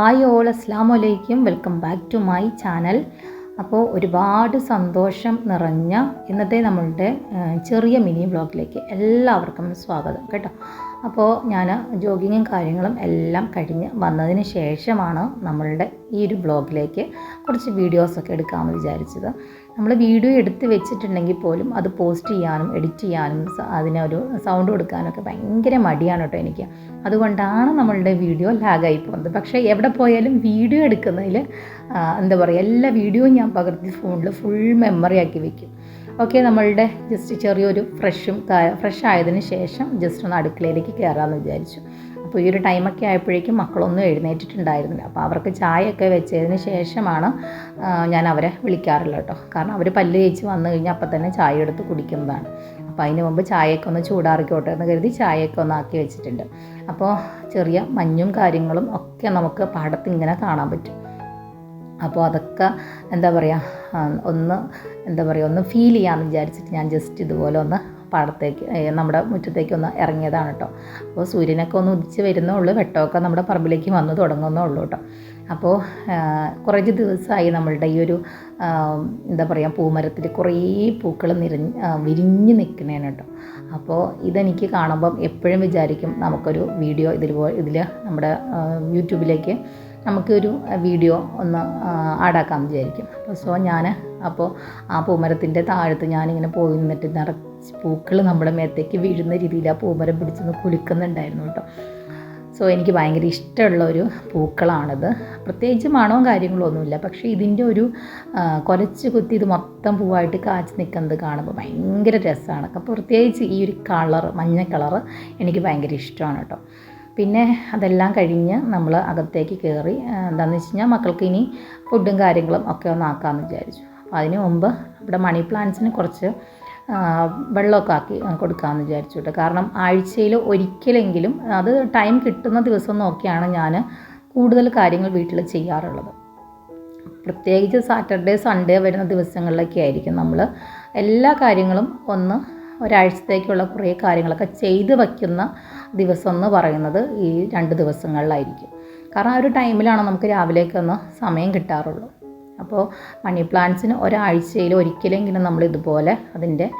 Hi all അസ്ലാം വലൈക്കും welcome back to my channel. അപ്പോൾ ഒരുപാട് സന്തോഷം നിറഞ്ഞ ഇന്നത്തെ നമ്മളുടെ ചെറിയ മിനി ബ്ലോഗിലേക്ക് എല്ലാവർക്കും സ്വാഗതം. കേട്ടോ? അപ്പോൾ ഞാൻ ജോഗിങ്ങും കാര്യങ്ങളും എല്ലാം കഴിഞ്ഞ് വന്നതിന് ശേഷമാണ് നമ്മളുടെ ഈ ഒരു ബ്ലോഗിലേക്ക് കുറച്ച് വീഡിയോസൊക്കെ എടുക്കാമെന്ന് വിചാരിച്ചത്. നമ്മൾ വീഡിയോ എടുത്ത് വെച്ചിട്ടുണ്ടെങ്കിൽ പോലും അത് പോസ്റ്റ് ചെയ്യാനും എഡിറ്റ് ചെയ്യാനും അതിനൊരു സൗണ്ട് കൊടുക്കാനൊക്കെ ഭയങ്കര മടിയാണ് കേട്ടോ എനിക്ക്. അതുകൊണ്ടാണ് നമ്മളുടെ വീഡിയോ ലാഗായി പോകുന്നത്. പക്ഷേ എവിടെ പോയാലും വീഡിയോ എടുക്കുന്നതിൽ എന്താ പറയുക എല്ലാ വീഡിയോയും ഞാൻ പകർത്തി ഫോണിൽ ഫുൾ മെമ്മറി ആക്കി വെക്കും. ഓക്കെ നമ്മളുടെ ജസ്റ്റ് ചെറിയൊരു ഫ്രഷും ഫ്രഷ് ആയതിന് ശേഷം ജസ്റ്റ് ഒന്ന് അടുക്കളയിലേക്ക് കയറാമെന്ന് വിചാരിച്ചു. അപ്പോൾ ഈ ഒരു ടൈമൊക്കെ ആയപ്പോഴേക്കും മക്കളൊന്നും എഴുന്നേറ്റിട്ടുണ്ടായിരുന്നില്ല. അപ്പോൾ അവർക്ക് ചായയൊക്കെ വെച്ചതിന് ശേഷമാണ് ഞാൻ അവരെ വിളിക്കാറുള്ളത് കേട്ടോ. കാരണം അവർ പല്ല് തേച്ച് വന്നു കഴിഞ്ഞാൽ അപ്പം തന്നെ ചായ എടുത്ത് കുടിക്കുന്നതാണ്. അപ്പോൾ അതിന് മുമ്പ് ചായയൊക്കെ ഒന്ന് ചൂടാറിക്കോട്ടെ എന്ന് കരുതി ചായയൊക്കെ ഒന്ന് ആക്കി വെച്ചിട്ടുണ്ട്. അപ്പോൾ ചെറിയ മഞ്ഞും കാര്യങ്ങളും ഒക്കെ നമുക്ക് പാടത്ത് ഇങ്ങനെ കാണാൻ പറ്റും. അപ്പോൾ അതൊക്കെ എന്താ പറയുക ഒന്ന് എന്താ പറയുക ഒന്ന് ഫീൽ ചെയ്യാമെന്ന് വിചാരിച്ചിട്ട് ഞാൻ ജസ്റ്റ് ഇതുപോലെ ഒന്ന് പാടത്തേക്ക് നമ്മുടെ മുറ്റത്തേക്ക് ഒന്ന് ഇറങ്ങിയതാണ് കേട്ടോ അപ്പോൾ സൂര്യനൊക്കെ ഒന്ന് ഉദിച്ച് വരുന്നേ ഉള്ളൂ വെട്ടമൊക്കെ നമ്മുടെ പറമ്പിലേക്ക് വന്ന് തുടങ്ങുന്നേ ഉള്ളൂ കേട്ടോ അപ്പോൾ കുറേ ദിവസമായി നമ്മളുടെ ഈ ഒരു എന്താ പറയുക പൂമരത്തിൽ കുറേ പൂക്കൾ നിറഞ്ഞ് ആ, വിരിഞ്ഞ് നിൽക്കുന്നതാണ് കേട്ടോ അപ്പോൾ ഇതെനിക്ക് കാണുമ്പം എപ്പോഴും വിചാരിക്കും നമുക്കൊരു വീഡിയോ ഇതിൽ ഇതിൽ നമ്മുടെ യൂട്യൂബിലേക്ക് നമുക്കൊരു വീഡിയോ ഒന്ന് ആഡാക്കാമെന്ന് വിചാരിക്കും. അപ്പോൾ സോ ഞാൻ അപ്പോൾ ആ പൂമരത്തിന്റെ താഴത്ത് ഞാനിങ്ങനെ പോയി നിന്നിട്ട് നിറച്ച് പൂക്കൾ നമ്മുടെ മേത്തേക്ക് വീഴുന്ന രീതിയിൽ ആ പൂമരം പിടിച്ചൊന്ന് കുലുക്കുന്നുണ്ടായിരുന്നു കേട്ടോ. സോ എനിക്ക് ഭയങ്കര ഇഷ്ടമുള്ള ഒരു പൂക്കളാണിത്. പ്രത്യേകിച്ച് മണവും കാര്യങ്ങളും ഒന്നുമില്ല. പക്ഷേ ഇതിന്റെ ഒരു കൊലച്ച് കുത്തി ഇത് മൊത്തം പൂവായിട്ട് കാച്ചു നിൽക്കുന്നത് കാണുമ്പോൾ ഭയങ്കര രസമാണ്. അപ്പോൾ പ്രത്യേകിച്ച് ഈ ഒരു കളർ മഞ്ഞ കളർ എനിക്ക് ഭയങ്കര ഇഷ്ടമാണ് കേട്ടോ. പിന്നെ അതെല്ലാം കഴിഞ്ഞ് നമ്മൾ അകത്തേക്ക് കയറി എന്താണെന്ന് വെച്ച് കഴിഞ്ഞാൽ മക്കൾക്ക് ഇനി ഫുഡും കാര്യങ്ങളും ഒക്കെ ഒന്ന് ആക്കാമെന്ന് വിചാരിച്ചു. അപ്പോൾ അതിന് മുമ്പ് ഇവിടെ മണി പ്ലാന്റ്സിന് കുറച്ച് വെള്ളമൊക്കെ ആക്കി കൊടുക്കാമെന്ന് വിചാരിച്ചു കേട്ടോ. കാരണം ആഴ്ചയിൽ ഒരിക്കലെങ്കിലും അത് ടൈം കിട്ടുന്ന ദിവസം നോക്കിയാണ് ഞാൻ കൂടുതൽ കാര്യങ്ങൾ വീട്ടിൽ ചെയ്യാറുള്ളത്. പ്രത്യേകിച്ച് സാറ്റർഡേ സൺഡേ വരുന്ന ദിവസങ്ങളിലൊക്കെ ആയിരിക്കും നമ്മൾ എല്ലാ കാര്യങ്ങളും ഒന്ന് ഒരാഴ്ചത്തേക്കുള്ള കുറേ കാര്യങ്ങളൊക്കെ ചെയ്ത് വയ്ക്കുന്ന ദിവസം എന്ന് പറയുന്നത് ഈ രണ്ട് ദിവസങ്ങളിലായിരിക്കും. കാരണം ആ ഒരു ടൈമിലാണ് നമുക്ക് രാവിലേക്കൊന്ന് സമയം കിട്ടാറുള്ളൂ. അപ്പോൾ മണി പ്ലാന്റ്സിന് ഒരാഴ്ചയിൽ ഒരിക്കലെങ്കിലും നമ്മൾ ഇതുപോലെ അതിന്റെ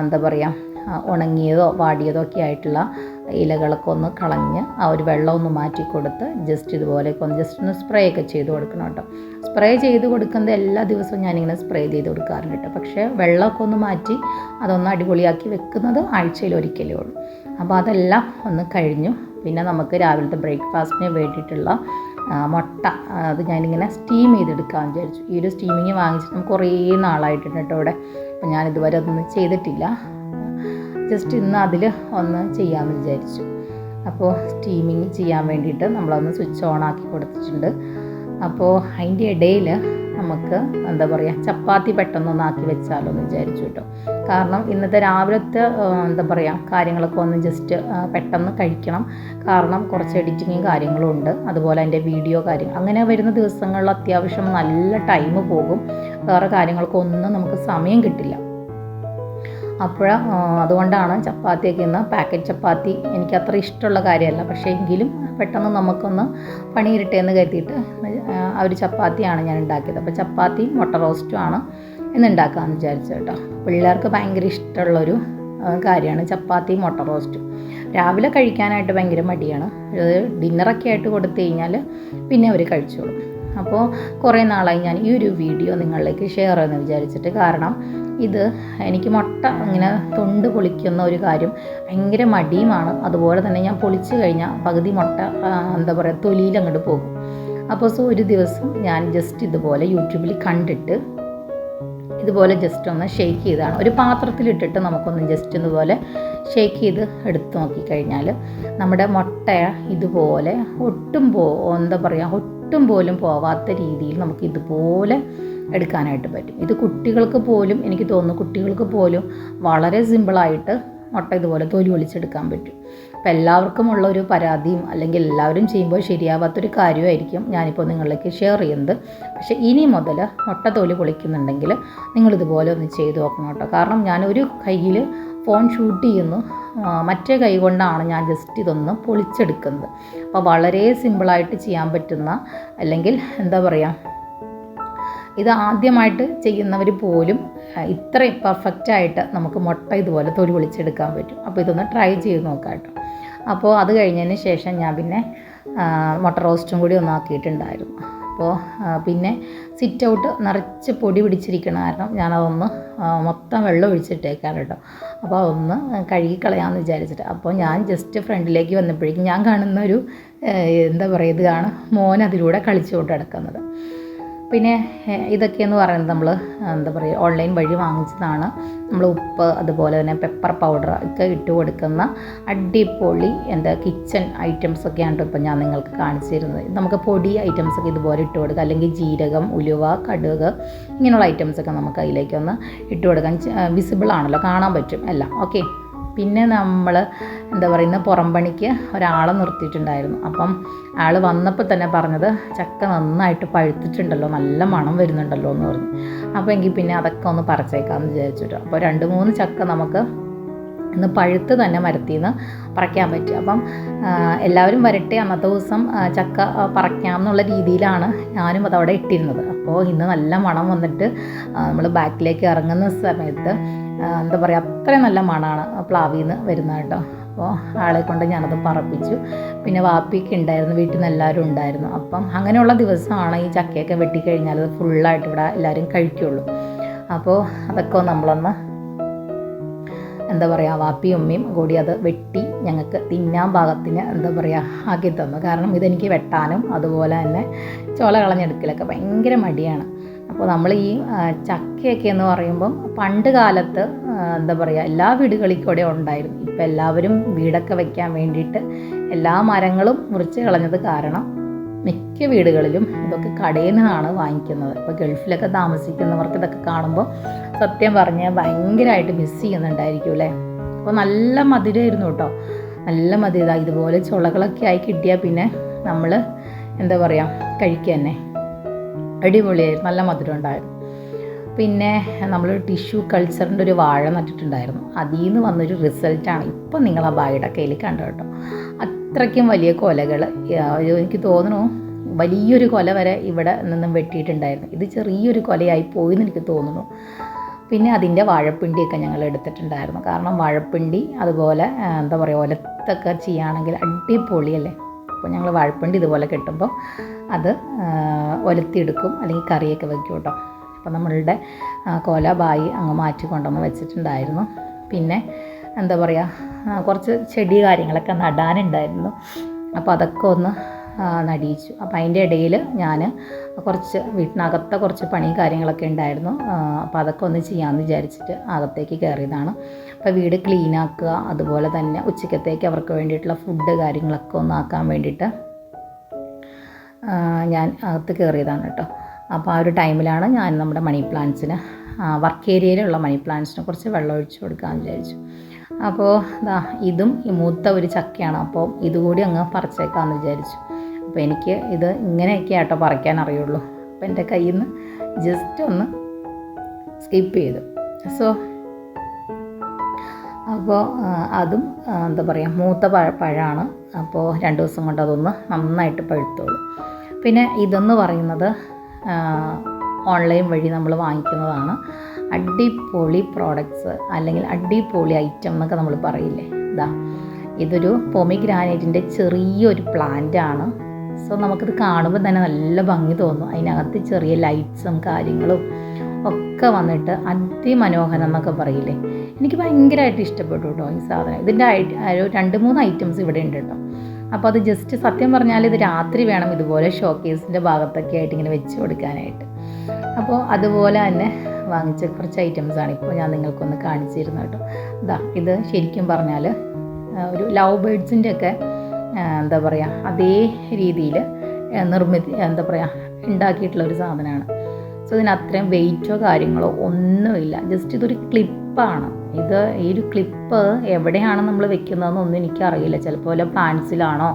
എന്താ പറയുക ഉണങ്ങിയതോ വാടിയതോ ഒക്കെ ആയിട്ടുള്ള ഇലകളൊക്കെ ഒന്ന് കളഞ്ഞ് ആ ഒരു വെള്ളം ഒന്ന് മാറ്റി കൊടുത്ത് ജസ്റ്റ് ഇതുപോലെയൊക്കെ ഒന്ന് ജസ്റ്റ് ഒന്ന് സ്പ്രേ ഒക്കെ ചെയ്ത് കൊടുക്കണം കേട്ടോ. സ്പ്രേ ചെയ്ത് കൊടുക്കുന്നത് എല്ലാ ദിവസവും ഞാനിങ്ങനെ സ്പ്രേ ചെയ്ത് കൊടുക്കാറുണ്ട് കേട്ടോ. പക്ഷേ വെള്ളമൊക്കെ ഒന്ന് മാറ്റി അതൊന്ന് അടിപൊളിയാക്കി വെക്കുന്നത് ആഴ്ചയിൽ ഒരിക്കലേ ഉള്ളൂ. അപ്പോൾ അതെല്ലാം ഒന്ന് കഴിഞ്ഞു. പിന്നെ നമുക്ക് രാവിലത്തെ ബ്രേക്ക്ഫാസ്റ്റിന് വേണ്ടിയിട്ടുള്ള മുട്ട അത് ഞാനിങ്ങനെ സ്റ്റീം ചെയ്തെടുക്കാമെന്ന് വിചാരിച്ചു. ഈ ഒരു സ്റ്റീമിങ് വാങ്ങിച്ചിട്ട് കുറേ നാളായിട്ടുണ്ട് കേട്ടോ ഇവിടെ. അപ്പോൾ ഞാൻ ഇതുവരെ അതൊന്നും ചെയ്തിട്ടില്ല. ജസ്റ്റ് ഇന്ന് അതിൽ ഒന്ന് ചെയ്യാമെന്ന് വിചാരിച്ചു. അപ്പോൾ സ്റ്റീമിങ് ചെയ്യാൻ വേണ്ടിയിട്ട് നമ്മളൊന്ന് സ്വിച്ച് ഓൺ ആക്കി കൊടുത്തിട്ടുണ്ട്. അപ്പോൾ അതിന്റെ ഇടയിൽ നമുക്ക് എന്താ പറയുക ചപ്പാത്തി പെട്ടെന്നൊന്ന് ആക്കി വെച്ചാലോ എന്ന് വിചാരിച്ചു കേട്ടോ. കാരണം ഇന്നത്തെ രാവിലത്തെ എന്താ പറയുക കാര്യങ്ങളൊക്കെ ഒന്ന് ജസ്റ്റ് പെട്ടെന്ന് കഴിക്കണം. കാരണം കുറച്ച് എഡിറ്റിങ്ങും കാര്യങ്ങളും ഉണ്ട്. അതുപോലെ അതിന്റെ വീഡിയോ കാര്യങ്ങൾ. അങ്ങനെ വരുന്ന ദിവസങ്ങളിൽ അത്യാവശ്യം നല്ല ടൈം പോകും. വേറെ കാര്യങ്ങൾക്കൊന്നും നമുക്ക് സമയം കിട്ടില്ല. അപ്പോൾ അതുകൊണ്ടാണ് ചപ്പാത്തിയൊക്കെ ഇന്ന് പാക്കറ്റ് ചപ്പാത്തി എനിക്ക് അത്ര ഇഷ്ടമുള്ള കാര്യമല്ല. പക്ഷേ എങ്കിലും പെട്ടെന്ന് നമുക്കൊന്ന് പണിയിരട്ടെ എന്ന് കരുതിയിട്ട് ആ, ഒരു ചപ്പാത്തിയാണ് ഞാൻ ഉണ്ടാക്കിയത്. അപ്പോൾ ചപ്പാത്തിയും മുട്ട റോസ്റ്റും ആണ് ഇന്ന് ഉണ്ടാക്കാമെന്ന് വിചാരിച്ചു കേട്ടോ. പിള്ളേർക്ക് ഭയങ്കര ഇഷ്ടമുള്ളൊരു കാര്യമാണ് ചപ്പാത്തിയും മുട്ട റോസ്റ്റും രാവിലെ കഴിക്കാനായിട്ട് ഭയങ്കര മടിയാണ്. ഡിന്നറൊക്കെ ആയിട്ട് കൊടുത്തു കഴിഞ്ഞാൽ പിന്നെ അവർ കഴിച്ചോളും. അപ്പോൾ കുറേ നാളായി ഞാൻ ഈ ഒരു വീഡിയോ നിങ്ങളിലേക്ക് ഷെയർ ചെയ്യുമെന്ന് വിചാരിച്ചിട്ട് കാരണം ഇത് എനിക്ക് മുട്ട ഇങ്ങനെ തൊണ്ട് പൊളിക്കുന്ന ഒരു കാര്യം ഭയങ്കര മടിയുമാണ്. അതുപോലെ തന്നെ ഞാൻ പൊളിച്ചു കഴിഞ്ഞാൽ പകുതി മുട്ട എന്താ പറയുക തൊലിയിൽ അങ്ങോട്ട് പോകും. അപ്പോൾ സോ ഒരു ദിവസം ഞാൻ ജസ്റ്റ് ഇതുപോലെ യൂട്യൂബിൽ കണ്ടിട്ട് ഇതുപോലെ ജസ്റ്റ് ഒന്ന് ഷേക്ക് ചെയ്താണ്. ഒരു പാത്രത്തിലിട്ടിട്ട് നമുക്കൊന്ന് ജസ്റ്റ് ഇതുപോലെ ഷേക്ക് ചെയ്ത് എടുത്തു നോക്കിക്കഴിഞ്ഞാൽ നമ്മുടെ മുട്ട ഇതുപോലെ ഒട്ടും പോ എന്താ പറയുക ഒട്ടും പോലും പോവാത്ത രീതിയിൽ നമുക്ക് ഇതുപോലെ എടുക്കാനായിട്ട് പറ്റും. ഇത് കുട്ടികൾക്ക് പോലും എനിക്ക് തോന്നുന്നു കുട്ടികൾക്ക് പോലും വളരെ സിമ്പിളായിട്ട് മുട്ട ഇതുപോലെ തൊലി ഒളിച്ചെടുക്കാൻ പറ്റും. അപ്പം എല്ലാവർക്കും ഉള്ള ഒരു പരാതിയും അല്ലെങ്കിൽ എല്ലാവരും ചെയ്യുമ്പോൾ ശരിയാവാത്തൊരു കാര്യമായിരിക്കും ഞാനിപ്പോൾ നിങ്ങളിലേക്ക് ഷെയർ ചെയ്യുന്നത്. പക്ഷേ ഇനി മുതൽ മുട്ട തൊലി പൊളിക്കുന്നുണ്ടെങ്കിൽ നിങ്ങളിതുപോലെ ഒന്ന് ചെയ്ത് നോക്കണം കേട്ടോ. കാരണം ഞാൻ ഒരു കയ്യിൽ ഫോൺ ഷൂട്ട് ചെയ്യുന്നു. മറ്റേ കൈ കൊണ്ടാണ് ഞാൻ ജസ്റ്റ് ഇതൊന്ന് പൊളിച്ചെടുക്കുന്നത്. അപ്പോൾ വളരെ സിമ്പിളായിട്ട് ചെയ്യാൻ പറ്റുന്ന അല്ലെങ്കിൽ എന്താ പറയുക ഇത് ആദ്യമായിട്ട് ചെയ്യുന്നവർ പോലും ഇത്രയും പെർഫെക്റ്റായിട്ട് നമുക്ക് മുട്ട ഇതുപോലെ തൊലി വിളിച്ചെടുക്കാൻ പറ്റും. അപ്പോൾ ഇതൊന്ന് ട്രൈ ചെയ്ത് നോക്കാം അപ്പോൾ അത് കഴിഞ്ഞതിന് ശേഷം ഞാൻ പിന്നെ മുട്ട റോസ്റ്റും കൂടി ഒന്ന് ആക്കിയിട്ടുണ്ടായിരുന്നു. അപ്പോൾ പിന്നെ സിറ്റ് ഔട്ട് നിറച്ച് പൊടി പിടിച്ചിരിക്കണ കാരണം ഞാനതൊന്ന് മൊത്തം വെള്ളം ഒഴിച്ചിട്ടേക്കാണ് കേട്ടോ. അപ്പോൾ അതൊന്ന് കഴുകി കളയാമെന്ന് വിചാരിച്ചിട്ട്. അപ്പോൾ ഞാൻ ജസ്റ്റ് ഫ്രണ്ടിലേക്ക് വന്നപ്പോഴേക്കും ഞാൻ കാണുന്നൊരു എന്താ പറയുക ഇതാണ് മോൻ അതിലൂടെ കളിച്ചുകൊണ്ട് കിടക്കുന്നത് പിന്നെ ഇതൊക്കെയെന്ന് പറയുന്നത് നമ്മൾ എന്താ പറയുക ഓൺലൈൻ വഴി വാങ്ങിച്ചതാണ്. നമ്മൾ ഉപ്പ് അതുപോലെ തന്നെ പെപ്പർ പൗഡർ ഒക്കെ ഇട്ട് കൊടുക്കുന്ന അടിപൊളി എന്താ കിച്ചൺ ഐറ്റംസ് ആണ് ഇപ്പം ഞാൻ നിങ്ങൾക്ക് കാണിച്ചു തരുന്നത്. നമുക്ക് പൊടി ഐറ്റംസ് ഒക്കെ ഇതുപോലെ ഇട്ട് കൊടുക്കുക അല്ലെങ്കിൽ ജീരകം ഉലുവ കടുക് ഇങ്ങനെയുള്ള ഐറ്റംസ് ഒക്കെ നമുക്ക് അതിലേക്കൊന്ന് ഇട്ട് കൊടുക്കാൻ വിസിബിൾ ആണല്ലോ കാണാൻ പറ്റും. എല്ലാം ഓക്കെ പിന്നെ നമ്മൾ എന്താ പറയുന്ന പുറം പണിക്ക് ഒരാളെ നിർത്തിയിട്ടുണ്ടായിരുന്നു. അപ്പം ആൾ വന്നപ്പോൾ തന്നെ പറഞ്ഞത് ചക്ക നന്നായിട്ട് പഴുത്തിട്ടുണ്ടല്ലോ നല്ല മണം വരുന്നുണ്ടല്ലോ എന്ന് പറഞ്ഞു. അപ്പോൾ എങ്കിൽ പിന്നെ അതൊക്കെ ഒന്ന് പറിച്ചേക്കാമെന്ന് വിചാരിച്ചിട്ടോ. അപ്പോൾ രണ്ട് മൂന്ന് ചക്ക നമുക്ക് ഇന്ന് പഴുത്ത് തന്നെ മരത്തിൽ നിന്ന് പറിക്കാൻ പറ്റും. അപ്പം എല്ലാവരും വരട്ടെ അന്നത്തെ ദിവസം ചക്ക പറിക്കാം എന്നുള്ള രീതിയിലാണ് ഞാനും അതവിടെ ഇട്ടിരുന്നത്. അപ്പോൾ ഇന്ന് നല്ല മണം വന്നിട്ട് നമ്മൾ ബാക്കിലേക്ക് ഇറങ്ങുന്ന സമയത്ത് എന്താ പറയുക അത്രയും നല്ല മണമാണ് പ്ലാവിൽ നിന്ന് വരുന്നത് കേട്ടോ. അപ്പോൾ ആളെ കൊണ്ട് ഞാനത് പറപ്പിച്ചു പിന്നെ വാപ്പിയൊക്കെ ഉണ്ടായിരുന്നു വീട്ടിൽ നിന്ന് എല്ലാവരും ഉണ്ടായിരുന്നു. അപ്പം അങ്ങനെയുള്ള ദിവസമാണ് ഈ ചക്കയൊക്കെ വെട്ടിക്കഴിഞ്ഞാൽ അത് ഫുള്ളായിട്ട് ഇവിടെ എല്ലാവരും കഴിക്കുള്ളൂ. അപ്പോൾ അതൊക്കെ നമ്മളൊന്ന് എന്താ പറയുക വാപ്പി ഉമ്മയും കൂടി അത് വെട്ടി ഞങ്ങൾക്ക് തിന്നാൻ പാകത്തിന് എന്താ പറയുക ആക്കി തന്നു. കാരണം ഇതെനിക്ക് വെട്ടാനും അതുപോലെ തന്നെ ചോല കളഞ്ഞെടുക്കലൊക്കെ ഭയങ്കര മടിയാണ്. അപ്പോൾ നമ്മൾ ഈ ചക്കയൊക്കെ എന്ന് പറയുമ്പം പണ്ട് കാലത്ത് എന്താ പറയുക എല്ലാ വീടുകളിൽ കൂടെ ഉണ്ടായിരുന്നു. ഇപ്പം എല്ലാവരും വീടൊക്കെ വയ്ക്കാൻ വേണ്ടിയിട്ട് എല്ലാ മരങ്ങളും മുറിച്ച് കളഞ്ഞത് കാരണം മിക്ക വീടുകളിലും ഇതൊക്കെ കടയിൽ നിന്നാണ് വാങ്ങിക്കുന്നത്. ഇപ്പോൾ ഗൾഫിലൊക്കെ താമസിക്കുന്നവർക്ക് ഇതൊക്കെ കാണുമ്പോൾ സത്യം പറഞ്ഞാൽ ഭയങ്കരമായിട്ട് മിസ് ചെയ്യുന്നുണ്ടായിരിക്കും അല്ലേ? അപ്പോൾ നല്ല മധുരമായിരുന്നു കേട്ടോ. നല്ല മധുരം. ഇതുപോലെ ചുളകളൊക്കെ ആയി കിട്ടിയാൽ പിന്നെ നമ്മൾ എന്താ പറയുക കഴിക്കുക തന്നെ. അടിപൊളിയായിരുന്നു. നല്ല മധുരം ഉണ്ടായിരുന്നു. പിന്നെ നമ്മൾ ടിഷ്യൂ കൾച്ചറിന്റെ ഒരു വാഴ നട്ടിട്ടുണ്ടായിരുന്നു. അതിൽ നിന്ന് വന്നൊരു റിസൾട്ടാണ് ഇപ്പം നിങ്ങൾ ആ ബായുടെ കയ്യിൽ കണ്ടു കേട്ടോ. അത്രയ്ക്കും വലിയ കൊലകൾ. എനിക്ക് തോന്നുന്നു വലിയൊരു കൊല വരെ ഇവിടെ നിന്നും വെട്ടിയിട്ടുണ്ടായിരുന്നു. ഇത് ചെറിയൊരു കൊലയായി പോയി എന്ന് എനിക്ക് തോന്നുന്നു. പിന്നെ അതിന്റെ വാഴപ്പിണ്ടിയൊക്കെ ഞങ്ങൾ എടുത്തിട്ടുണ്ടായിരുന്നു. കാരണം വാഴപ്പിണ്ടി അതുപോലെ എന്താ പറയുക ഒലത്തൊക്കെ ചെയ്യുകയാണെങ്കിൽ അടിപൊളിയല്ലേ? അപ്പോൾ ഞങ്ങൾ വാഴപ്പിണ്ടി ഇതുപോലെ കിട്ടുമ്പോൾ അത് ഒലത്തിയെടുക്കും അല്ലെങ്കിൽ കറിയൊക്കെ വെക്കും കേട്ടോ. അപ്പോൾ നമ്മളുടെ കോല ബായി അങ്ങ് മാറ്റി കൊണ്ടുവന്ന് വെച്ചിട്ടുണ്ടായിരുന്നു. പിന്നെ എന്താ പറയുക കുറച്ച് ചെടി കാര്യങ്ങളൊക്കെ നടാനുണ്ടായിരുന്നു. അപ്പോൾ അതൊക്കെ ഒന്ന് നടിയിച്ചു. അപ്പോൾ അതിന്റെ ഇടയിൽ ഞാൻ കുറച്ച് വീട്ടിനകത്തെ കുറച്ച് പണി കാര്യങ്ങളൊക്കെ ഉണ്ടായിരുന്നു. അപ്പോൾ അതൊക്കെ ഒന്ന് ചെയ്യാമെന്ന് വിചാരിച്ചിട്ട് അകത്തേക്ക് കയറിയതാണ് അപ്പോൾ വീട് ക്ലീൻ ആക്കുക അതുപോലെ തന്നെ ഉച്ചക്കത്തേക്ക് അവർക്ക് വേണ്ടിയിട്ടുള്ള ഫുഡ് കാര്യങ്ങളൊക്കെ ഒന്ന് ആക്കാൻ വേണ്ടിയിട്ട് ഞാൻ അകത്ത് കയറിയതാണ് കേട്ടോ. അപ്പോൾ ആ ഒരു ടൈമിലാണ് ഞാൻ നമ്മുടെ മണി പ്ലാന്റ്സിന് വർക്ക് ഏരിയയിലുള്ള മണി പ്ലാന്റ്സിനെ കുറച്ച് വെള്ളം ഒഴിച്ചു കൊടുക്കാമെന്ന് വിചാരിച്ചു. അപ്പോൾ ദാ ഇതും ഈ മൂത്ത ഒരു ചക്കയാണ്. അപ്പോൾ ഇതുകൂടി അങ്ങ് പറിച്ചേക്കാമെന്ന് വിചാരിച്ചു. അപ്പോൾ എനിക്ക് ഇത് ഇങ്ങനെയൊക്കെ ആട്ടോ പറിക്കാൻ അറിയുള്ളൂ. അപ്പോൾ എന്റെ കയ്യിൽ നിന്ന് ജസ്റ്റ് ഒന്ന് സ്കിപ്പ് ചെയ്തു. സോ അപ്പോൾ അതും എന്താ പറയുക മൂത്ത പഴ പഴമാണ്. അപ്പോൾ രണ്ട് ദിവസം കൊണ്ട് അതൊന്ന് നന്നായിട്ട് പഴുത്തോളൂ. പിന്നെ ഇതെന്ന് പറയുന്നത് ഓൺലൈൻ വഴി നമ്മൾ വാങ്ങിക്കുന്നതാണ്. അടിപൊളി പ്രോഡക്ട്സ് അല്ലെങ്കിൽ അടിപൊളി ഐറ്റം എന്നൊക്കെ നമ്മൾ പറയില്ലേ? ഇതാ ഇതൊരു പൊമിഗ്രാനൈറ്റിന്റെ ചെറിയൊരു പ്ലാന്റ് ആണ്. സോ നമുക്കിത് കാണുമ്പോൾ തന്നെ നല്ല ഭംഗി തോന്നും. അതിനകത്ത് ചെറിയ ലൈറ്റ്സും കാര്യങ്ങളും ഒക്കെ വന്നിട്ട് അതിമനോഹരം എന്നൊക്കെ പറയില്ലേ? എനിക്ക് ഭയങ്കരമായിട്ട് ഇഷ്ടപ്പെട്ടു കേട്ടോ ഈ സാധനം. ഇതിന്റെ രണ്ട് മൂന്ന് ഐറ്റംസ് ഇവിടെ ഉണ്ട് കേട്ടോ അപ്പോൾ അത് ജസ്റ്റ് സത്യം പറഞ്ഞാൽ ഇത് രാത്രി വേണം ഇതുപോലെ ഷോക്കേസിന്റെ ഭാഗത്തൊക്കെ ആയിട്ട് ഇങ്ങനെ വെച്ച് കൊടുക്കാനായിട്ട്. അപ്പോൾ അതുപോലെ തന്നെ വാങ്ങിച്ച കുറച്ച് ഐറ്റംസ് ആണ് ഇപ്പോൾ ഞാൻ നിങ്ങൾക്കൊന്ന് കാണിച്ചു തരുന്നത് കേട്ടോ. ഇതാ ഇത് ശരിക്കും പറഞ്ഞാൽ ഒരു ലവ് ബേഡ്സിന്റെ ഒക്കെ എന്താ പറയുക അതേ രീതിയിൽ നിർമ്മിതി എന്താ പറയുക ഉണ്ടാക്കിയിട്ടുള്ള ഒരു സാധനമാണ്. സോ ഇതിന് അത്രയും വെയിറ്റോ കാര്യങ്ങളോ ഒന്നുമില്ല. ജസ്റ്റ് ഇതൊരു ക്ലിപ്പാണ് ഇത് ഈ ഒരു ക്ലിപ്പ് എവിടെയാണ് നമ്മൾ വെക്കുന്നതെന്നൊന്നും എനിക്കറിയില്ല. ചിലപ്പോൾ വല്ല പ്ലാന്റ്സിലാണോ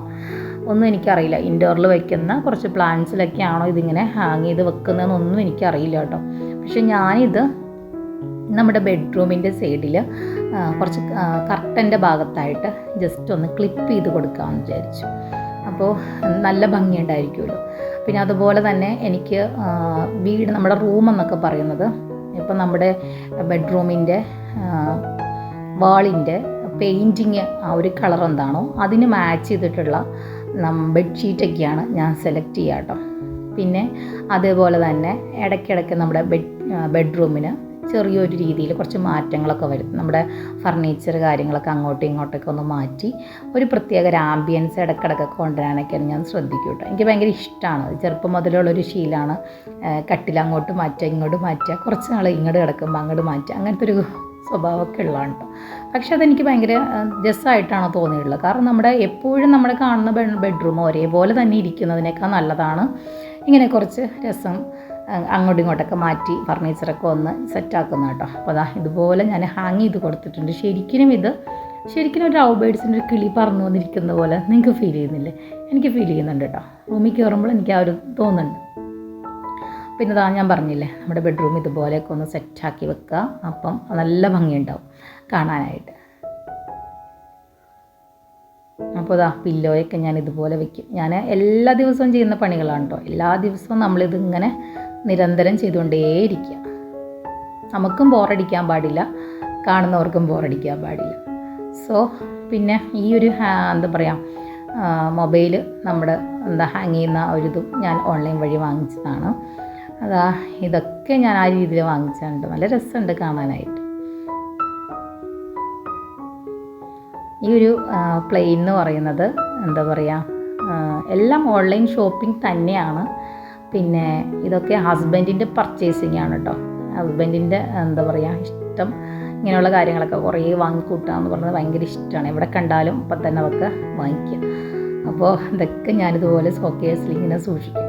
ഒന്നും എനിക്കറിയില്ല. ഇൻഡോറിൽ വെക്കുന്ന കുറച്ച് പ്ലാന്റ്സിലൊക്കെയാണോ ഇതിങ്ങനെ ഹാങ് ചെയ്ത് വെക്കുന്നതെന്നൊന്നും എനിക്കറിയില്ല കേട്ടോ. പക്ഷെ ഞാനിത് നമ്മുടെ ബെഡ്റൂമിന്റെ സൈഡിൽ കുറച്ച് കർട്ടന്റെ ഭാഗത്തായിട്ട് ജസ്റ്റ് ഒന്ന് ക്ലിപ്പ് ചെയ്ത് കൊടുക്കാമെന്ന് വിചാരിച്ചു. അപ്പോൾ നല്ല ഭംഗിയുണ്ടായിരിക്കുമല്ലോ. പിന്നെ അതുപോലെ തന്നെ എനിക്ക് വീട് നമ്മുടെ റൂം എന്നൊക്കെ പറയുന്നത് ഇപ്പം നമ്മുടെ ബെഡ്റൂമിന്റെ വാളിന്റെ പെയിന്റിങ് ആ ഒരു കളർ എന്താണോ അതിന് മാച്ച് ചെയ്തിട്ടുള്ള ബെഡ്ഷീറ്റൊക്കെയാണ് ഞാൻ സെലക്ട് ചെയ്യാം കേട്ടോ പിന്നെ അതേപോലെ തന്നെ ഇടയ്ക്കിടയ്ക്ക് നമ്മുടെ ബെഡ് ബെഡ്റൂമിന് ചെറിയൊരു രീതിയിൽ കുറച്ച് മാറ്റങ്ങളൊക്കെ വരും നമ്മുടെ ഫർണിച്ചർ കാര്യങ്ങളൊക്കെ അങ്ങോട്ടും ഇങ്ങോട്ടൊക്കെ ഒന്ന് മാറ്റി ഒരു പ്രത്യേക ഒരു ആംബിയൻസ് ഇടയ്ക്കിടയ്ക്ക് കൊണ്ടുവരാനൊക്കെ ഞാൻ ശ്രദ്ധിക്കും കേട്ടോ. എനിക്ക് ഭയങ്കര ഇഷ്ടമാണ് ചെറുപ്പം മുതലുള്ളൊരു ശീലമാണ്. കട്ടിൽ അങ്ങോട്ട് മാറ്റുക ഇങ്ങോട്ട് മാറ്റുക കുറച്ച് നാൾ ഇങ്ങോട്ട് കിടക്കുമ്പോൾ അങ്ങോട്ട് മാറ്റുക. അങ്ങനത്തെ ഒരു സ്വഭാവമൊക്കെ ഉള്ളതാണ് കേട്ടോ. പക്ഷെ അതെനിക്ക് ഭയങ്കര ജസ്സായിട്ടാണ് തോന്നിയിട്ടുള്ളത്. കാരണം നമ്മുടെ എപ്പോഴും നമ്മൾ കാണുന്ന ബെഡ്റൂം ഒരേപോലെ തന്നെ ഇരിക്കുന്നതിനേക്കാൾ നല്ലതാണ്. ഇങ്ങനെ കുറച്ച് രസം അങ്ങോട്ടും ഇങ്ങോട്ടൊക്കെ മാറ്റി ഫർണിച്ചറൊക്കെ ഒന്ന് സെറ്റാക്കുന്ന കേട്ടോ. അപ്പോൾ അതാ ഇതുപോലെ ഞാൻ ഹാങ് ചെയ്ത് കൊടുത്തിട്ടുണ്ട്. ശരിക്കും ഇത് ശരിക്കും ഒരു ഔബേഡ്സിന്റെ ബേഡ്സിന്റെ ഒരു കിളി പറന്നു വന്നിരിക്കുന്ന പോലെ നിങ്ങൾക്ക് ഫീൽ ചെയ്യുന്നില്ലേ? എനിക്ക് ഫീൽ ചെയ്യുന്നുണ്ട് കേട്ടോ. റൂമിൽ കയറുമ്പോൾ എനിക്ക് ആ ഒരു തോന്നുന്നുണ്ട്. പിന്നെ ഇതാ ഞാൻ പറഞ്ഞില്ലേ നമ്മുടെ ബെഡ്റൂം ഇതുപോലെയൊക്കെ ഒന്ന് സെറ്റാക്കി വെക്കുക. അപ്പം നല്ല ഭംഗിയുണ്ടാവും കാണാനായിട്ട്. അപ്പോൾ ഇതാ പില്ലോയൊക്കെ ഞാൻ ഇതുപോലെ വെക്കും. ഞാൻ എല്ലാ ദിവസവും ചെയ്യുന്ന പണികളാണ് കേട്ടോ എല്ലാ ദിവസവും നമ്മളിതിങ്ങനെ നിരന്തരം ചെയ്തുകൊണ്ടേയിരിക്കുക. നമുക്കും ബോറടിക്കാൻ പാടില്ല. കാണുന്നവർക്കും ബോറടിക്കാൻ പാടില്ല. സോ പിന്നെ ഈ ഒരു എന്താ പറയുക മൊബൈൽ നമ്മുടെ എന്താ ഹാങ് ചെയ്യുന്ന ഒരു ഇതും ഞാൻ ഓൺലൈൻ വഴി വാങ്ങിച്ചതാണ്. അതാ ഇതൊക്കെ ഞാൻ ആ രീതിയിൽ വാങ്ങിച്ചിട്ടുണ്ട് നല്ല രസമുണ്ട് കാണാനായിട്ട്. ഈ ഒരു പ്ലെയിൻ എന്ന് പറയുന്നത് എന്താ പറയുക എല്ലാം ഓൺലൈൻ ഷോപ്പിംഗ് തന്നെയാണ്. പിന്നെ ഇതൊക്കെ ഹസ്ബൻഡിന്റെ പർച്ചേസിങ് ആണ് കേട്ടോ ഹസ്ബൻഡിന്റെ എന്താ പറയുക ഇഷ്ടം ഇങ്ങനെയുള്ള കാര്യങ്ങളൊക്കെ കുറേ വാങ്ങിക്കൂട്ടുക എന്ന് പറയുന്നത് ഭയങ്കര ഇഷ്ടമാണ് എവിടെ കണ്ടാലും അപ്പം തന്നെ അതൊക്കെ വാങ്ങിക്കുക. അപ്പോൾ ഇതൊക്കെ ഞാനിതുപോലെ സോക്കേഴ്സിൽ ഇങ്ങനെ സൂക്ഷിക്കും.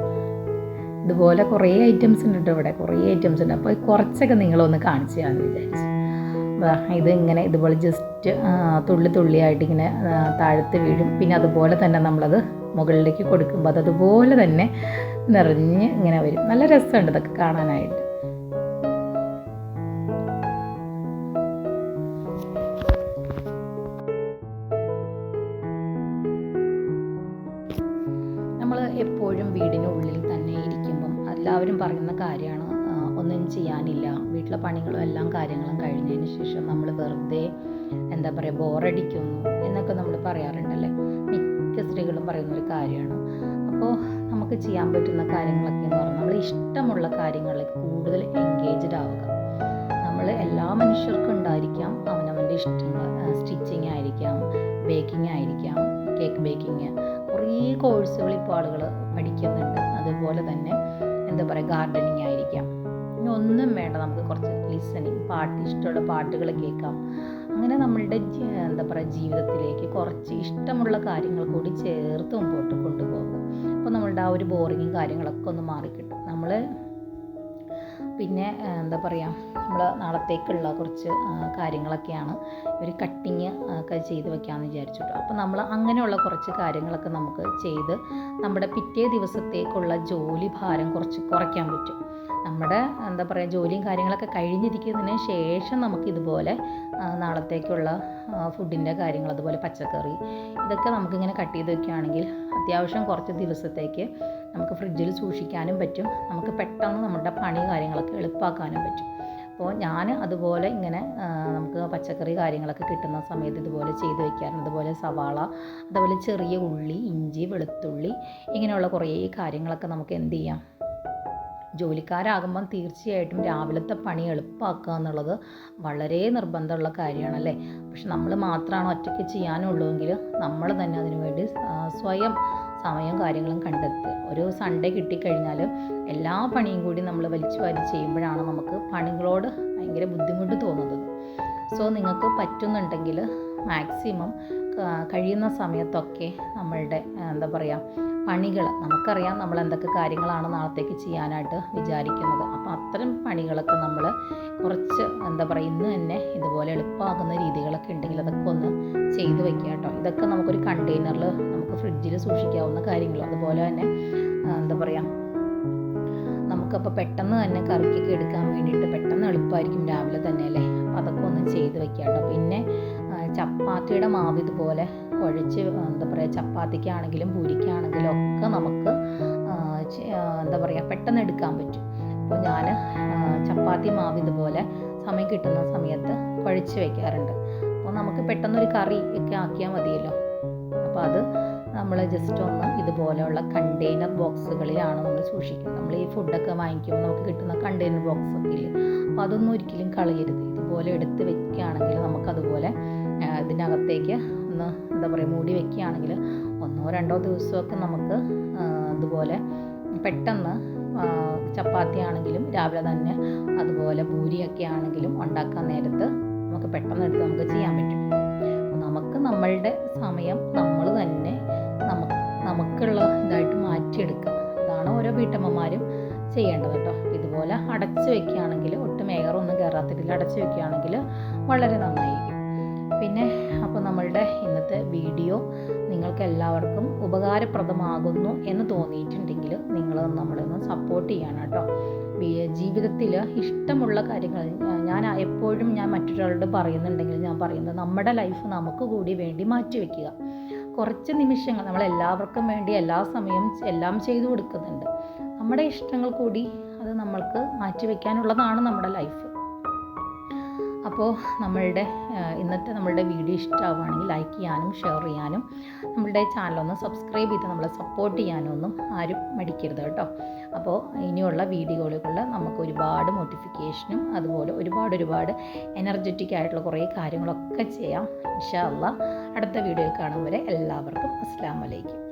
ഇതുപോലെ കുറേ ഐറ്റംസ് ഉണ്ട് ഇവിടെ കുറേ ഐറ്റംസ് ഉണ്ട്. അപ്പോൾ കുറച്ചൊക്കെ നിങ്ങളൊന്ന് കാണിച്ചു തരാമെന്ന് വിചാരിച്ചു. ഇത് ഇങ്ങനെ ഇതുപോലെ ജസ്റ്റ് തുള്ളി തുള്ളിയായിട്ട് ഇങ്ങനെ താഴത്ത് വീഴും. പിന്നെ അതുപോലെ തന്നെ നമ്മളത് മുകളിലേക്ക് കൊടുക്കുമ്പോൾ അത് അതുപോലെ തന്നെ നിറഞ്ഞ് ഇങ്ങനെ വരും. നല്ല രസമുണ്ട് ഇതൊക്കെ കാണാനായിട്ട്. എപ്പോഴും വീടിനുള്ളിൽ തന്നെ ഇരിക്കുമ്പം എല്ലാവരും പറയുന്ന കാര്യമാണ് ചെയ്യാനില്ല. വീട്ടിലെ പണികളും എല്ലാം കാര്യങ്ങളും കഴിഞ്ഞതിന് ശേഷം നമ്മൾ വെറുതെ എന്താ പറയുക ബോറടിക്കുന്നു എന്നൊക്കെ നമ്മൾ പറയാറുണ്ടല്ലേ? മിക്ക സ്ത്രീകളും പറയുന്ന ഒരു കാര്യമാണ്. അപ്പോൾ നമുക്ക് ചെയ്യാൻ പറ്റുന്ന കാര്യങ്ങളൊക്കെ എന്ന് പറഞ്ഞാൽ നമ്മൾ ഇഷ്ടമുള്ള കാര്യങ്ങളിലേക്ക് കൂടുതൽ എൻഗേജ്ഡ് ആവുക. നമ്മൾ എല്ലാ മനുഷ്യർക്കും ഉണ്ടായിരിക്കാം അവനവന്റെ ഇഷ്ടങ്ങൾ സ്റ്റിച്ചിങ് ആയിരിക്കാം ബേക്കിംഗ് ആയിരിക്കാം കേക്ക് ബേക്കിങ് കുറേ കോഴ്സുകൾ ഇപ്പോൾ ആളുകൾ പഠിക്കുന്നുണ്ട്. അതുപോലെ തന്നെ എന്താ പറയുക ഗാർഡനിങ് ആയിരിക്കാം. ഇനി ഒന്നും വേണ്ട. നമുക്ക് കുറച്ച് ലിസണിങ് പാട്ട് ഇഷ്ടമുള്ള പാട്ടുകൾ കേൾക്കാം. അങ്ങനെ നമ്മളുടെ എന്താ പറയുക ജീവിതത്തിലേക്ക് കുറച്ച് ഇഷ്ടമുള്ള കാര്യങ്ങൾ കൂടി ചേർത്ത് മുമ്പോട്ട് കൊണ്ടുപോകും. അപ്പോൾ നമ്മളുടെ ആ ഒരു ബോറിങ്ങും കാര്യങ്ങളൊക്കെ ഒന്ന് മാറിക്കിട്ടും. നമ്മൾ പിന്നെ എന്താ പറയുക നമ്മൾ നാളത്തേക്കുള്ള കുറച്ച് കാര്യങ്ങളൊക്കെയാണ് ഒരു കട്ടിങ് ഒക്കെ ചെയ്ത് വെക്കാമെന്ന് വിചാരിച്ചു അപ്പോൾ നമ്മൾ അങ്ങനെയുള്ള കുറച്ച് കാര്യങ്ങളൊക്കെ നമുക്ക് ചെയ്ത് നമ്മുടെ പിറ്റേ ദിവസത്തേക്കുള്ള ജോലി ഭാരം കുറച്ച് കുറയ്ക്കാൻ പറ്റും. നമ്മുടെ എന്താ പറയുക ജോലിയും കാര്യങ്ങളൊക്കെ കഴിഞ്ഞിരിക്കുന്നതിന് ശേഷം നമുക്ക് ഇതുപോലെ നാളത്തേക്കുള്ള ഫുഡിന്റെ കാര്യങ്ങൾ അതുപോലെ പച്ചക്കറി ഇതൊക്കെ നമുക്കിങ്ങനെ കട്ട് ചെയ്ത് വെക്കുകയാണെങ്കിൽ അത്യാവശ്യം കുറച്ച് ദിവസത്തേക്ക് നമുക്ക് ഫ്രിഡ്ജിൽ സൂക്ഷിക്കാനും പറ്റും. നമുക്ക് പെട്ടെന്ന് നമ്മുടെ പണി കാര്യങ്ങളൊക്കെ എളുപ്പമാക്കാനും പറ്റും. അപ്പോൾ ഞാൻ അതുപോലെ ഇങ്ങനെ നമുക്ക് പച്ചക്കറി കാര്യങ്ങളൊക്കെ കിട്ടുന്ന സമയത്ത് ഇതുപോലെ ചെയ്ത് വയ്ക്കാറുണ്ട് അതുപോലെ സവാള അതുപോലെ ചെറിയ ഉള്ളി ഇഞ്ചി വെളുത്തുള്ളി ഇങ്ങനെയുള്ള കുറേ കാര്യങ്ങളൊക്കെ നമുക്ക് എന്ത് ചെയ്യാം? ജോലിക്കാരാകുമ്പം തീർച്ചയായിട്ടും രാവിലത്തെ പണി എളുപ്പമാക്കുക എന്നുള്ളത് വളരെ നിർബന്ധമുള്ള കാര്യമാണല്ലേ? പക്ഷെ നമ്മൾ മാത്രമാണ് ഒറ്റയ്ക്ക് ചെയ്യാനുള്ളൂ എങ്കിൽ നമ്മൾ തന്നെ അതിനു വേണ്ടി സ്വയം സമയവും കാര്യങ്ങളും കണ്ടെത്തുക ഒരു സൺഡേ കിട്ടിക്കഴിഞ്ഞാൽ എല്ലാ പണിയും കൂടി നമ്മൾ വലിച്ചു വാരി ചെയ്യുമ്പോഴാണ് നമുക്ക് പണികളോട് ഭയങ്കര ബുദ്ധിമുട്ട് തോന്നുന്നത്. സോ നിങ്ങൾക്ക് പറ്റുന്നുണ്ടെങ്കിൽ മാക്സിമം കഴിയുന്ന സമയത്തൊക്കെ നമ്മളുടെ എന്താ പറയുക പണികൾ നമുക്കറിയാം നമ്മൾ എന്തൊക്കെ കാര്യങ്ങളാണ് നാളത്തേക്ക് ചെയ്യാനായിട്ട് വിചാരിക്കുന്നത്. അപ്പോൾ അത്തരം പണികളൊക്കെ നമ്മൾ കുറച്ച് എന്താ പറയുക ഇന്ന് തന്നെ ഇതുപോലെ എളുപ്പമാകുന്ന രീതികളൊക്കെ ഉണ്ടെങ്കിൽ അതൊക്കെ ഒന്ന് ചെയ്ത് വെക്കുക കേട്ടോ. ഇതൊക്കെ നമുക്കൊരു കണ്ടെയ്നറിൽ നമുക്ക് ഫ്രിഡ്ജിൽ സൂക്ഷിക്കാവുന്ന കാര്യങ്ങൾ അതുപോലെ തന്നെ എന്താ പറയുക നമുക്ക് നമുക്കപ്പോൾ പെട്ടെന്ന് തന്നെ കറിക്കൊക്കെ എടുക്കാൻ വേണ്ടിയിട്ട് പെട്ടെന്ന് എളുപ്പമായിരിക്കും രാവിലെ തന്നെ അല്ലേ? അപ്പോൾ അതൊക്കെ ഒന്ന് ചെയ്ത് വെക്കാം കേട്ടോ. പിന്നെ ചപ്പാത്തിയുടെ മാവ് ഇതുപോലെ കുഴച്ച് എന്താ പറയുക ചപ്പാത്തിക്കാണെങ്കിലും പൂരിക്കാണെങ്കിലും ഒക്കെ നമുക്ക് എന്താ പറയുക പെട്ടെന്ന് എടുക്കാൻ പറ്റും. അപ്പോൾ ഞാൻ ചപ്പാത്തി മാവ് ഇതുപോലെ സമയം കിട്ടുന്ന സമയത്ത് കുഴച്ച് വെക്കാറുണ്ട്. അപ്പോൾ നമുക്ക് പെട്ടെന്നൊരു കറി ഒക്കെ ആക്കിയാൽ മതിയല്ലോ. അപ്പോൾ അത് നമ്മൾ ജസ്റ്റ് ഒന്ന് ഇതുപോലെയുള്ള കണ്ടെയ്നർ ബോക്സുകളിലാണ് നമ്മൾ സൂക്ഷിക്കുന്നത്. നമ്മൾ ഈ ഫുഡൊക്കെ വാങ്ങിക്കുമ്പോൾ നമുക്ക് കിട്ടുന്ന കണ്ടെയ്നർ ബോക്സ് ഒക്കെ ഇല്ലേ? അപ്പോൾ അതൊന്നും ഒരിക്കലും കളയരുത്. ഇതുപോലെ എടുത്ത് വെക്കുകയാണെങ്കിൽ നമുക്കതുപോലെ ഇതിനകത്തേക്ക് ഒന്ന് എന്താ പറയുക മൂടി വെക്കുകയാണെങ്കിൽ ഒന്നോ രണ്ടോ ദിവസമൊക്കെ നമുക്ക് അതുപോലെ പെട്ടെന്ന് ചപ്പാത്തി ആണെങ്കിലും രാവിലെ തന്നെ അതുപോലെ പൂരിയൊക്കെ ആണെങ്കിലും ഉണ്ടാക്കാൻ നേരത്ത് നമുക്ക് പെട്ടെന്ന് എടുത്ത് നമുക്ക് ചെയ്യാൻ പറ്റും. നമുക്ക് നമ്മളുടെ സമയം നമ്മൾ തന്നെ നമുക്ക് നമുക്കുള്ള ഇതായിട്ട് മാറ്റിയെടുക്കുക. അതാണ് ഓരോ വീട്ടമ്മമാരും ചെയ്യേണ്ടത് കേട്ടോ. ഇതുപോലെ അടച്ചു വെക്കുകയാണെങ്കിൽ ഒട്ടും എയറൊന്നും കയറാത്തിട്ടില്ല അടച്ചു വെക്കുകയാണെങ്കിൽ വളരെ നന്നായിരിക്കും പിന്നെ അപ്പോൾ നമ്മളുടെ ഇന്നത്തെ വീഡിയോ നിങ്ങൾക്ക് എല്ലാവർക്കും ഉപകാരപ്രദമാകുന്നു എന്ന് തോന്നിയിട്ടുണ്ടെങ്കിൽ നിങ്ങൾ നമ്മളൊന്ന് സപ്പോർട്ട് ചെയ്യണം കേട്ടോ. ജീവിതത്തിൽ ഇഷ്ടമുള്ള കാര്യങ്ങൾ ഞാൻ എപ്പോഴും ഞാൻ മറ്റൊരാളോട് പറയുന്നുണ്ടെങ്കിൽ ഞാൻ പറയുന്നത് നമ്മുടെ ലൈഫ് നമുക്ക് കൂടി വേണ്ടി മാറ്റിവെക്കുക കുറച്ച് നിമിഷങ്ങൾ നമ്മൾ എല്ലാവർക്കും വേണ്ടി എല്ലാ സമയവും എല്ലാം ചെയ്തു കൊടുക്കുന്നുണ്ട്. നമ്മുടെ ഇഷ്ടങ്ങൾ കൂടി അത് നമ്മൾക്ക് മാറ്റിവെക്കാനുള്ളതാണ് നമ്മുടെ ലൈഫ് അപ്പോൾ നമ്മളുടെ ഇന്നത്തെ നമ്മളുടെ വീഡിയോ ഇഷ്ടമാവുകയാണെങ്കിൽ ലൈക്ക് ചെയ്യാനും ഷെയർ ചെയ്യാനും നമ്മളുടെ ചാനലൊന്ന് സബ്സ്ക്രൈബ് ചെയ്ത് നമ്മളെ സപ്പോർട്ട് ചെയ്യാനൊന്നും ആരും മടിക്കരുത് കേട്ടോ. അപ്പോൾ ഇനിയുള്ള വീഡിയോകളിൽ നമുക്ക് ഒരുപാട് മോട്ടിഫിക്കേഷനും അതുപോലെ ഒരുപാട് ഒരുപാട് എനർജറ്റിക് ആയിട്ടുള്ള കുറേ കാര്യങ്ങളൊക്കെ ചെയ്യാം. ഇൻഷാ അടുത്ത വീഡിയോയിൽ കാണും വരെ എല്ലാവർക്കും അസ്സാം വലൈക്കും